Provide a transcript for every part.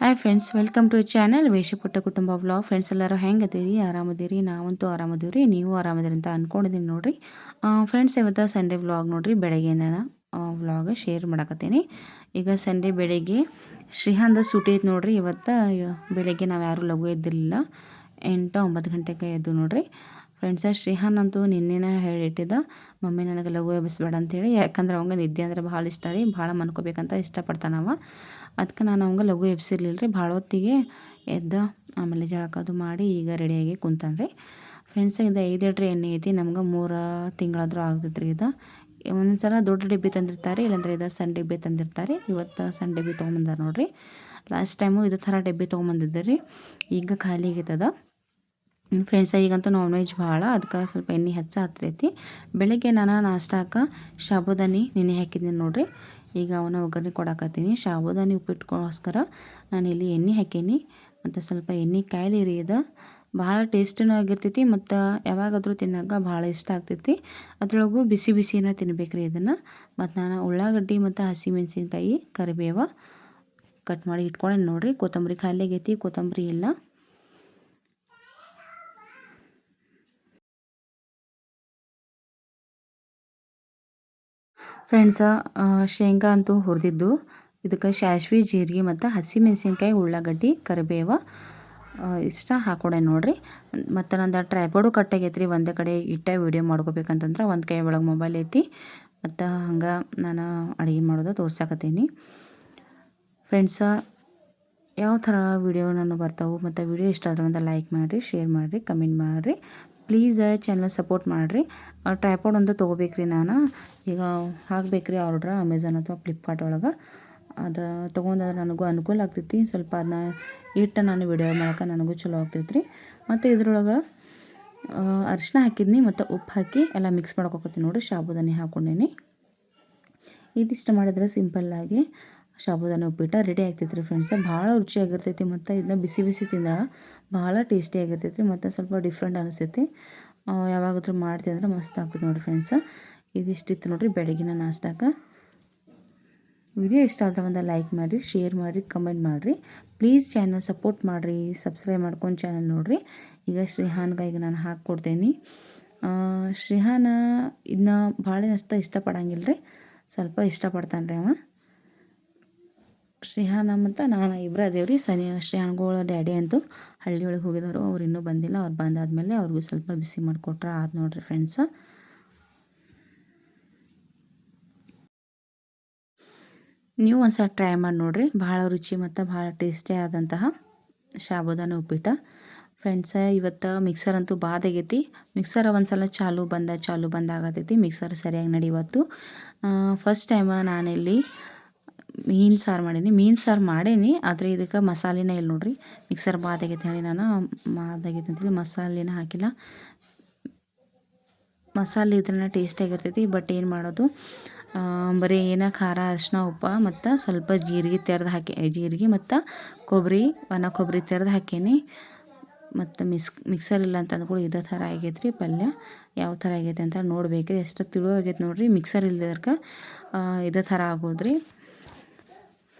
Hi friends welcome to channel ವೇಷಪುಟ್ಟ ಕುಟುಂಬ vlog friends ಎಲ್ಲರೂ ಹೆಂಗೆ ಅದೀರಿ ಆರಾಮದಿರಿ? ನಾವಂತೂ ಆರಾಮದೀವ್ರಿ. ನೀವು ಆರಾಮದಿರಿ ಅಂತ ಅಂದ್ಕೊಂಡಿದ್ದೀನಿ ನೋಡಿರಿ ಫ್ರೆಂಡ್ಸ್ ಇವತ್ತು ಸಂಡೇ ವ್ಲಾಗ್ ನೋಡಿರಿ. ನಾನು ವ್ಲಾಗ್ ಶೇರ್ ಮಾಡಕತ್ತೀನಿ. ಈಗ ಸಂಡೇ ಬೆಳಗ್ಗೆ ಶ್ರೀಹಾಂದ ಸೂಟಿ ಐತೆ ನೋಡಿರಿ. ಇವತ್ತು ಬೆಳಗ್ಗೆ ನಾವು ಯಾರೂ ಲಘು ಎದ್ದಿರಲಿಲ್ಲ. ಎಂಟು ಒಂಬತ್ತು ಗಂಟೆಗೆ ಎದ್ದು ನೋಡಿರಿ. ಫ್ರೆಂಡ್ಸ ಶ್ರೀಹಾನ್ ಅಂತೂ ನಿನ್ನೆನ ಹೇಳಿಟ್ಟಿದ್ದ, ಮಮ್ಮಿ ನನಗೆ ಲಘು ಎಬ್ಬಿಸ್ಬೇಡ ಅಂತೇಳಿ. ಯಾಕಂದ್ರೆ ಅವಂಗೆ ನಿದ್ದೆ ಅಂದ್ರೆ ಭಾಳ ಇಷ್ಟ ರೀ, ಭಾಳ ಮನ್ಕೋಬೇಕಂತ ಇಷ್ಟಪಡ್ತಾನವ ಅದಕ್ಕೆ ನಾನು ಅವಂಗೆ ಲಘು ಎಬ್ಸಿರ್ಲಿಲ್ಲ ರೀ, ಭಾಳ ಹೊತ್ತಿಗೆ ಎದ್ದ, ಆಮೇಲೆ ಜಳಕದು ಮಾಡಿ ಈಗ ರೆಡಿಯಾಗಿ ಕುಂತಾನೆ ರೀ. ಫ್ರೆಂಡ್ಸ್ ಇದು ಐದು ಲೀಟ್ರ್ ಎಣ್ಣೆ ಐತಿ, ನಮ್ಗೆ ಮೂರು ತಿಂಗಳಾದರೂ ಆಗ್ತೈತೆ ರೀ ಇದು. ಒಂದೊಂದು ದೊಡ್ಡ ಡಬ್ಬಿ ತಂದಿರ್ತಾರೆ, ಇಲ್ಲಾಂದ್ರೆ ಇದು ಸಣ್ಣ ಡಬ್ಬಿ ತಂದಿರ್ತಾರೆ. ಇವತ್ತು ಸಣ್ಣ ಡಬ್ಬಿ ತೊಗೊಂಬಂದಾರ ನೋಡಿರಿ. ಲಾಸ್ಟ್ ಟೈಮು ಇದು ಥರ ಡಬ್ಬಿ ತೊಗೊಂಬಂದಿದ್ದೆ ರೀ, ಈಗ ಖಾಲಿ ಆಗೈತದ ಫ್ರೆಂಡ್ಸ ಈಗಂತೂ ನಾನ್ ವೆಜ್ ಭಾಳ ಅದಕ್ಕೆ ಸ್ವಲ್ಪ ಎಣ್ಣೆ ಹೆಚ್ಚು ಹತ್ತೈತಿ ಬೆಳಗ್ಗೆ ನಾನು ನಾಷ್ಟಾಕ ಶಾಬುದಾನಿ ನೆನೆ ಹಾಕಿದ್ದೀನಿ ನೋಡಿರಿ. ಈಗ ಅವನ ಒಗ್ಗರಣೆ ಕೊಡಾಕತ್ತೀನಿ. ಶಾಬುದಾನಿ ಉಪ್ಪಿಟ್ಕೋಸ್ಕರ ನಾನು ಇಲ್ಲಿ ಎಣ್ಣೆ ಹಾಕೀನಿ. ಮತ್ತು ಸ್ವಲ್ಪ ಎಣ್ಣೆ ಕಾಯಿಲೆ ರೀ ಇದು. ಭಾಳ ಟೇಸ್ಟಿನೂ ಆಗಿರ್ತೈತಿ ಮತ್ತು ಯಾವಾಗಾದರೂ ತಿನ್ನಕ್ಕೆ ಭಾಳ ಇಷ್ಟ ಆಗ್ತೈತಿ. ಅದ್ರೊಳಗೂ ಬಿಸಿ ಬಿಸಿನ ತಿನ್ಬೇಕು ರೀ ಇದನ್ನು. ಮತ್ತು ನಾನು ಉಳ್ಳಾಗಡ್ಡಿ ಮತ್ತು ಹಸಿಮೆಣಸಿನ್ಕಾಯಿ, ಕರಿಬೇವ ಕಟ್ ಮಾಡಿ ಇಟ್ಕೊಂಡೆ ನೋಡಿರಿ. ಕೊತ್ತಂಬರಿ ಖಾಲಿ ಆಗೈತಿ ಕೊತ್ತಂಬರಿ ಇಲ್ಲ. ಫ್ರೆಂಡ್ಸ ಶೇಂಗಾ ಅಂತೂ ಹುರಿದಿದ್ದು. ಇದಕ್ಕೆ ಸಾಸ್ವಿ ಜೀರಿಗೆ ಮತ್ತು ಹಸಿಮೆಣಸಿನ್ಕಾಯಿ, ಉಳ್ಳಾಗಡ್ಡಿ, ಕರಿಬೇವ ಇಷ್ಟ ಹಾಕೊಡೆ ನೋಡಿರಿ. ಮತ್ತು ನಂದು ಟ್ರೈಪಾಡು ಕಟ್ಟಾಗೈತೆ ರೀ ಒಂದೇ ಕಡೆ ಇಟ್ಟೆ ವೀಡಿಯೋ ಮಾಡ್ಕೋಬೇಕಂತಂದ್ರೆ ಒಂದು ಕೈ ಒಳಗೆ ಮೊಬೈಲ್ ಐತಿ. ಮತ್ತು ಹಂಗೆ ನಾನು ಅಡುಗೆ ಮಾಡೋದು ತೋರ್ಸಾಕತ್ತೀನಿ. ಫ್ರೆಂಡ್ಸ ಯಾವ ಥರ ವೀಡಿಯೋ ನಾನು ಬರ್ತಾವೆ, ಮತ್ತು ವೀಡಿಯೋ ಇಷ್ಟ ಆದ್ರೆ ಒಂದು ಲೈಕ್ ಮಾಡಿರಿ ಶೇರ್ ಮಾಡಿರಿ ಕಮೆಂಟ್ ಮಾಡಿರಿ. ಪ್ಲೀಸ್ ಚಾನಲ್ ಸಪೋರ್ಟ್ ಮಾಡಿರಿ. ಟ್ರೈಪಾಡ್ ಒಂದು ತೊಗೋಬೇಕ್ರಿ ನಾನು. ಈಗ ಹಾಕ್ಬೇಕ್ರಿ ಆರ್ಡ್ರ್ ಅಮೆಝಾನ್ ಅಥವಾ ಫ್ಲಿಪ್ಕಾರ್ಟ್ ಒಳಗೆ. ಅದು ತೊಗೊಂಡ್ರೆ ನನಗೂ ಅನುಕೂಲ ಆಗ್ತೈತಿ. ಸ್ವಲ್ಪ ಅದನ್ನ ಇಟ್ಟು ನಾನು ವಿಡಿಯೋ ಮಾಡೋಕೆ ನನಗೂ ಚಲೋ ಆಗ್ತೈತೆ ರೀ ಮತ್ತು ಇದ್ರೊಳಗೆ ಅರಿಶಿನ ಹಾಕಿದ್ನಿ ಮತ್ತು ಉಪ್ಪು ಹಾಕಿ ಎಲ್ಲ ಮಿಕ್ಸ್ ಮಾಡ್ಕೊತೀನಿ ನೋಡಿ ಸಾಬುದಾನಿ ಹಾಕ್ಕೊಂಡೇನಿ ಇದಿಷ್ಟು ಮಾಡಿದ್ರೆ ಸಿಂಪಲ್ಲಾಗಿ ಸಾಬುದಾನಿ ಉಪ್ಪಿಟ್ಟು ರೆಡಿ ಆಗ್ತೈತ್ರಿ ಫ್ರೆಂಡ್ಸ್ ಭಾಳ ರುಚಿಯಾಗಿರ್ತೈತಿ ಮತ್ತು ಇದನ್ನ ಬಿಸಿ ಬಿಸಿ ತಿಂದಾಗ ಭಾಳ ಟೇಸ್ಟಿಯಾಗಿರ್ತೈತಿ ಮತ್ತು ಸ್ವಲ್ಪ ಡಿಫ್ರೆಂಟ್ ಅನಿಸ್ತೈತಿ ಯಾವಾಗಾದ್ರೂ ಮಾಡ್ತೀವಿ ಅಂದ್ರೆ ಮಸ್ತ್ ಆಗ್ತದೆ ನೋಡಿರಿ ಫ್ರೆಂಡ್ಸ್ ಇದಿಷ್ಟಿತ್ತು ನೋಡಿರಿ ಬೆಳಗಿನ ನಾಷ್ಟಕ್ಕೆ. ವಿಡಿಯೋ ಇಷ್ಟ ಆದ್ರೆ ಒಂದು ಲೈಕ್ ಮಾಡಿರಿ ಶೇರ್ ಮಾಡಿರಿ ಕಮೆಂಟ್ ಮಾಡಿರಿ. ಪ್ಲೀಸ್ ಚಾನಲ್ ಸಪೋರ್ಟ್ ಮಾಡಿರಿ ಸಬ್ಸ್ಕ್ರೈಬ್ ಮಾಡ್ಕೊಂಡು ಚಾನಲ್ ನೋಡಿರಿ. ಈಗ ಶ್ರೀಹಾನ್ಗಾಗಿ ನಾನು ಹಾಕ್ಕೊಡ್ತೇನೆ ಶ್ರೀಹಾನ ಇದನ್ನ ಭಾಳ ಅಷ್ಟು ಇಷ್ಟಪಡಂಗಿಲ್ಲ ರೀ ಸ್ವಲ್ಪ ಇಷ್ಟಪಡ್ತಾನೆ ರೀ ಅವ. ಶ್ರೀಹಾನ ಅಂತ ನಾನು ಇಬ್ಬರು ಅದೇವ್ರಿ. ಸನಿ, ಶ್ರೀಹಾನ್ಗಳ ಡ್ಯಾಡಿ ಅಂತೂ ಹಳ್ಳಿ ಒಳಗೆ ಹೋಗಿದವರು ಅವ್ರು ಇನ್ನೂ ಬಂದಿಲ್ಲ. ಅವ್ರು ಬಂದಾದಮೇಲೆ ಅವ್ರಿಗೂ ಸ್ವಲ್ಪ ಬಿಸಿ ಮಾಡಿಕೊಟ್ರೆ. ಆದ ನೋಡಿರಿ ಫ್ರೆಂಡ್ಸ ನೀವು ಒಂದು ಸಲ ಟ್ರೈ ಮಾಡಿ ನೋಡಿರಿ. ಭಾಳ ರುಚಿ ಮತ್ತು ಭಾಳ ಟೇಸ್ಟಿ ಆದಂತಹ ಶಾಬುದಾನ ಉಪ್ಪಿಟ್ಟ. ಫ್ರೆಂಡ್ಸ ಇವತ್ತು ಮಿಕ್ಸರ್ ಅಂತೂ ಬಾದಾಗೈತಿ ಮಿಕ್ಸರ್ ಒಂದು ಸಲ ಚಾಲು ಬಂದ ಚಾಲು ಬಂದಾಗತೈತಿ. ಮಿಕ್ಸರ್ ಸರಿಯಾಗಿ ನಡಿವತ್ತು. ಫಸ್ಟ್ ಟೈಮ ನಾನಿಲ್ಲಿ ಮೀನು ಸಾರು ಮಾಡೀನಿ. ಮೀನು ಸಾರು ಮಾಡೀನಿ. ಆದರೆ ಇದಕ್ಕೆ ಮಸಾಲೆನೇ ಇಲ್ಲ ನೋಡ್ರಿ. ಮಿಕ್ಸರ್ ಬಾದಾಗೈತೆ ಹೇಳಿ ನಾನು. ಮಾದಾಗೈತೆ ಅಂತೇಳಿ ಮಸಾಲೆನ ಹಾಕಿಲ್ಲ. ಮಸಾಲೆ ಇದ್ರನ್ನ ಟೇಸ್ಟಿಯಾಗಿರ್ತೈತಿ ಬಟ್ ಏನು ಮಾಡೋದು? ಬರೀ ಏನ ಖಾರ, ಅರಿಶಿನ, ಉಪ್ಪು ಮತ್ತು ಸ್ವಲ್ಪ ಜೀರಿಗೆ ತೆರೆದು ಹಾಕಿ, ಜೀರಿಗೆ ಮತ್ತು ಕೊಬ್ಬರಿ ಒಣ ಕೊಬ್ಬರಿ ತೆರೆದು ಹಾಕೀನಿ. ಮತ್ತು ಮಿಸ್ ಮಿಕ್ಸರ್ ಇಲ್ಲ ಅಂತಂದು ಕೂಡ ಇದೇ ಥರ ಆಗೈತೆ ರೀ ಪಲ್ಯ. ಯಾವ ಥರ ಆಗೈತೆ ಅಂತ ನೋಡ್ಬೇಕು. ಎಷ್ಟು ತಿಳುವಾಗೈತೆ ನೋಡಿರಿ. ಮಿಕ್ಸರ್ ಇಲ್ಲದಕ್ಕೆ ಇದೇ ಥರ ಆಗೋದ್ರಿ.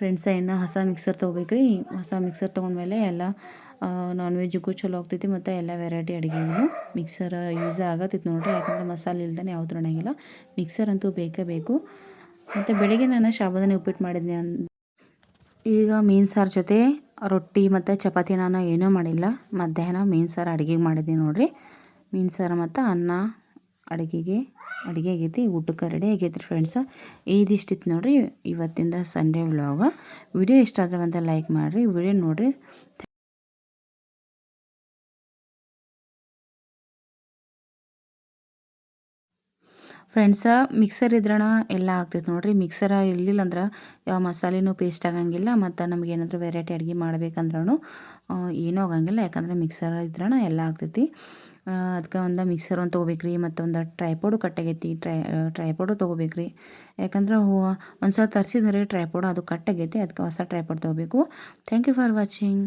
ಫ್ರೆಂಡ್ಸ ಇನ್ನು ಹೊಸ ಮಿಕ್ಸರ್ ತೊಗೋಬೇಕ್ರಿ. ಹೊಸ ಮಿಕ್ಸರ್ ತೊಗೊಂಡ್ಮೇಲೆ ಎಲ್ಲ ನಾನ್ ವೆಜ್ಜಿಗೂ ಚಲೋ ಆಗ್ತೈತಿ ಮತ್ತು ಎಲ್ಲ ವೆರೈಟಿ ಅಡುಗೆಗೂ ಮಿಕ್ಸರ್ ಯೂಸ್ ಆಗತ್ತಿತ್ತು ನೋಡಿರಿ. ಯಾಕಂದರೆ ಮಸಾಲೆ ಇಲ್ದೇ ಯಾವುದು ನಡೆಯಂಗಿಲ್ಲ ಮಿಕ್ಸರ್ ಅಂತೂ ಬೇಕೇ ಬೇಕು. ಮತ್ತು ಬೆಳಿಗ್ಗೆ ನಾನು ಶಾಬದನೆ ಉಪ್ಪಿಟ್ಟು ಮಾಡಿದ್ನಿ ಈಗ ಮೀನು ಸಾರು ಜೊತೆ ರೊಟ್ಟಿ ಮತ್ತು ಚಪಾತಿ ನಾನು ಏನೂ ಮಾಡಿಲ್ಲ. ಮಧ್ಯಾಹ್ನ ಮೀನು ಸಾರು ಅಡುಗೆ ಮಾಡಿದ್ದೆ ನೋಡಿರಿ. ಮೀನು ಸಾರು ಮತ್ತು ಅನ್ನ ಅಡುಗೆಗೆ, ಅಡುಗೆ ಆಗೈತಿ, ಊಟಕ್ಕೆ ರೆಡಿ ಆಗೈತಿ ರೀ ಫ್ರೆಂಡ್ಸ ಇದಿಷ್ಟಿತ್ತು ನೋಡಿರಿ ಇವತ್ತಿಂದ ಸಂಡೇ ವ್ಲಾಗ ವಿಡಿಯೋ ಇಷ್ಟ ಆದ್ರೆ ಒಂದು ಲೈಕ್ ಮಾಡಿರಿ ವಿಡಿಯೋ ನೋಡಿರಿ. ಫ್ರೆಂಡ್ಸ ಮಿಕ್ಸರ್ ಇದ್ರಣ ಎಲ್ಲ ಆಗ್ತೈತೆ ನೋಡಿರಿ. ಮಿಕ್ಸರ ಇರಲಿಲ್ಲ ಅಂದ್ರೆ ಯಾವ ಮಸಾಲೆನೂ ಪೇಸ್ಟ್ ಆಗಂಗಿಲ್ಲ, ಮತ್ತು ನಮ್ಗೆ ಏನಾದರೂ ವೆರೈಟಿ ಅಡುಗೆ ಮಾಡ್ಬೇಕಂದ್ರೂ ಏನೂ ಆಗಂಗಿಲ್ಲ. ಯಾಕಂದರೆ ಮಿಕ್ಸರ್ ಇದ್ರಣ ಎಲ್ಲ ಆಗ್ತೈತಿ. ಅದಕ್ಕೆ ಒಂದು ಮಿಕ್ಸರ್ ಒಂದು ತೊಗೋಬೇಕ್ರಿ ಮತ್ತೊಂದು ಟ್ರೈಪೋಡು ಕಟ್ಟಾಗೈತಿ ಟ್ರೈ ಟ್ರೈಪೋಡು ತೊಗೋಬೇಕ್ರಿ. ಯಾಕಂದ್ರೆ ಒಂದು ಸಲ ತರಿಸಿದ್ರೆ ಟ್ರೈಪೋಡು ಅದು ಕಟ್ಟಾಗೈತಿ ಅದಕ್ಕೆ ಹೊಸ ಟ್ರೈಪೋಡ್ ತೊಗೋಬೇಕು. Thank you for watching